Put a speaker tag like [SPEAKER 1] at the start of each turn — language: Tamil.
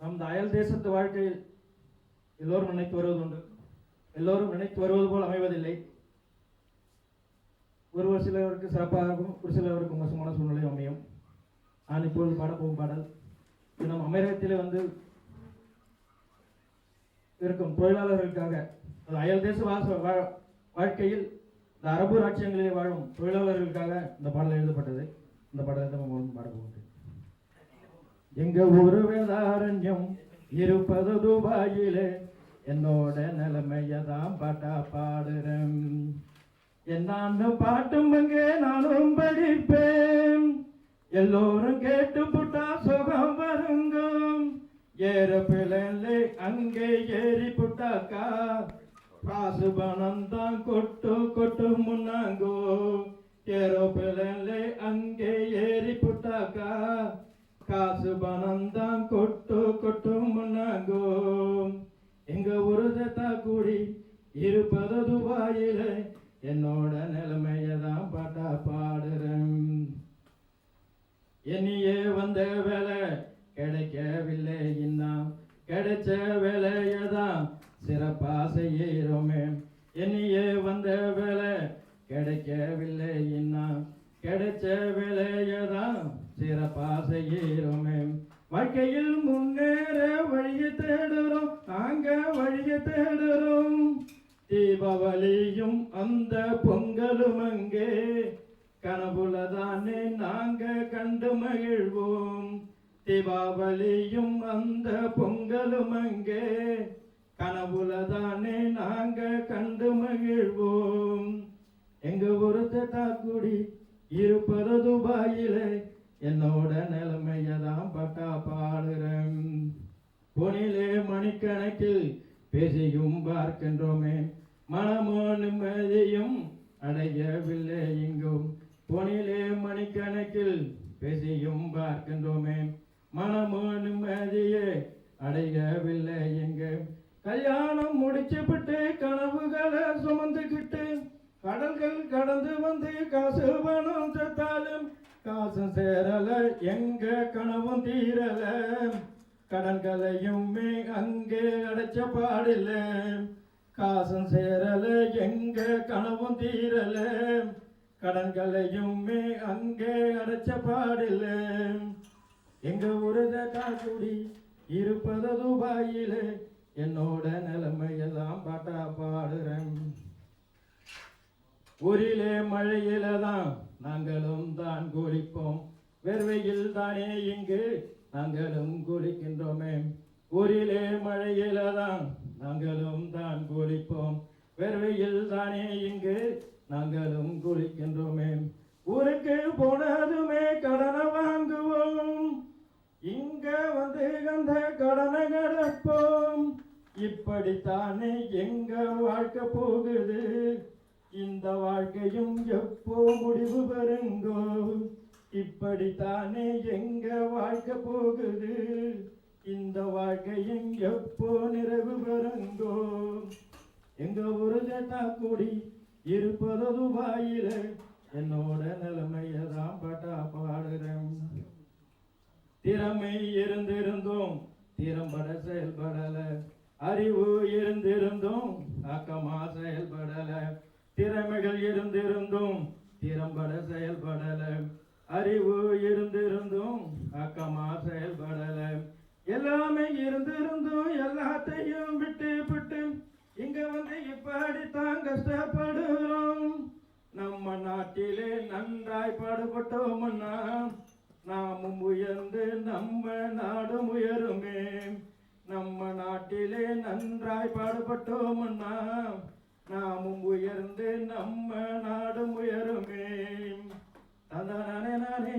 [SPEAKER 1] நமது அயல் தேசத்து வாழ்க்கையில் எல்லோரும் நினைத்து வருவதுண்டு எல்லோரும் நினைத்து வருவது போல் அமைவதில்லை. ஒரு ஒரு சிலருக்கு சிறப்பாகவும் ஒரு சிலருக்கு மோசமான சூழ்நிலை அமையும். நான் இப்பொழுது பாடப்போகும் பாடல் இது நம் அமெரிக்கத்திலே வந்து இருக்கும் தொழிலாளர்களுக்காக அது அயல் தேச வாச வாழ்க்கையில் இந்த அரபு ராட்சியங்களிலே வாழும் தொழிலாளர்களுக்காக இந்த பாடல் எழுதப்பட்டது. இந்த பாடலை தான் நம்ம இங்க ஒரு வேதாரண்யம் இருப்பது துபாயிலே. என்னோட நிலைமையதான் பாட்டா பாடுறேன். என்னான்னு பாட்டும் அங்கே நானும் படிப்பேன். எல்லோரும் கேட்டு புட்டா சுகம் வருங்க ஏற பிள்ளை அங்கே ஏறி புட்டாக்கா. காசு பணம் தான் கொட்டு அந்த வேலை கிடைக்கவில்லை இன்னும். கிடைச்ச வேலையதான் சிறப்பா செய்கிறோமே. என்னையே வந்த வேலை கிடைக்கவில்லை இன்னும். கிடைச்ச வேலையதான் சிறப்பா செய்கிறோமே. வாழ்க்கையில் முன்னேற வழியை தேடுறோம். நாங்க வழியை தேடுறோம். தீபாவளியும் அந்த பொங்கலும் அங்கே. கனவுலதானே நாங்க கண்டு மகிழ்வோம். தீபாவளியும் அந்த பொங்கலும் அங்கே. கனவுலதானே நாங்க கண்டு மகிழ்வோம். எங்க ஒரு தாக்குடி இருப்பது துபாயில. என்னோட நிலைமையதான் பட்டா பாடுறேன். பொனிலே மணிக்கணக்கில் பேசியும் பார்க்கின்றோமே. மனமோ நிம்மதியும் அடையவில்லை இங்க. கணக்கில் பேசியும் பார்க்கின்றோமே. மனமோ நிம்மதியே அடையவில்லை எங்க கல்யாணம் முடிச்சுவிட்டு கனவுகளை சுமந்துக்கிட்டு கடல்கள் கடந்து வந்து காசு பணம் செத்தாலும் காசு சேரல எங்க கனவும் தீரல. கடன்களையுமே அங்கே அடைச்ச பாடில்ல. காசும் சேரல எங்க கனவும் தீரல. கடன்களையுமே அங்கே அடைச்ச பாடில்ல எங்க உருத காக்குடி இருப்பது துபாயிலே. என்னோட நிலைமையெல்லாம் பாட்டா பாடுறேன். ஊரிலே மழையில தான் நாங்களும் தான் குளிப்போம். வெறுவையில் தானே இங்கு நாங்களும் குளிக்கின்றோமே. ஊரிலே மழையில தான் நாங்களும் தான் குளிப்போம். வெறுவையில் தானே இங்கு நாங்களும் குளிக்கின்றோமே. ஊருக்கு போனதுமே கடனை வாங்குவோம். இங்க வந்து அந்த கடனை கடப்போம் இப்படித்தானே எங்க வாழ்க்கை போகுது. இந்த வாழ்க்கையும் எப்போ முடிவு பெறுங்கோ இப்படித்தானே எங்க வாழ்க்கை போகுது. இந்த வாழ்க்கையும் எப்போ நிறைவு பெறுங்கோ எங்க ஒரு கூடி இருப்பது துபாயில என்னோட நிலைமையதான் பட்டா பாடுறேன் திறமை இருந்திருந்தும் திறம்பட செயல்படல. அறிவு இருந்திருந்தும் அக்கமா செயல்படல. திறமைகள் இருந்திருந்தும் திறம்பட செயல்படல. அறிவு இருந்திருந்தும் அக்கமா செயல்படல. எல்லாமே இருந்திருந்தும் எல்லாத்தையும் விட்டு கஷ்டப்படுகிறோம் நம்ம நாட்டிலே நன்றாய் பாடுபட்டோம்னா நாமும் உயர்ந்து நம்ம நாடும் உயருமே. நம்ம நாட்டிலே நன்றாய் பாடுபட்டோம்னா நாமும் உயர்ந்து நம்ம நாடும் உயருமே. தந்தானே நானே.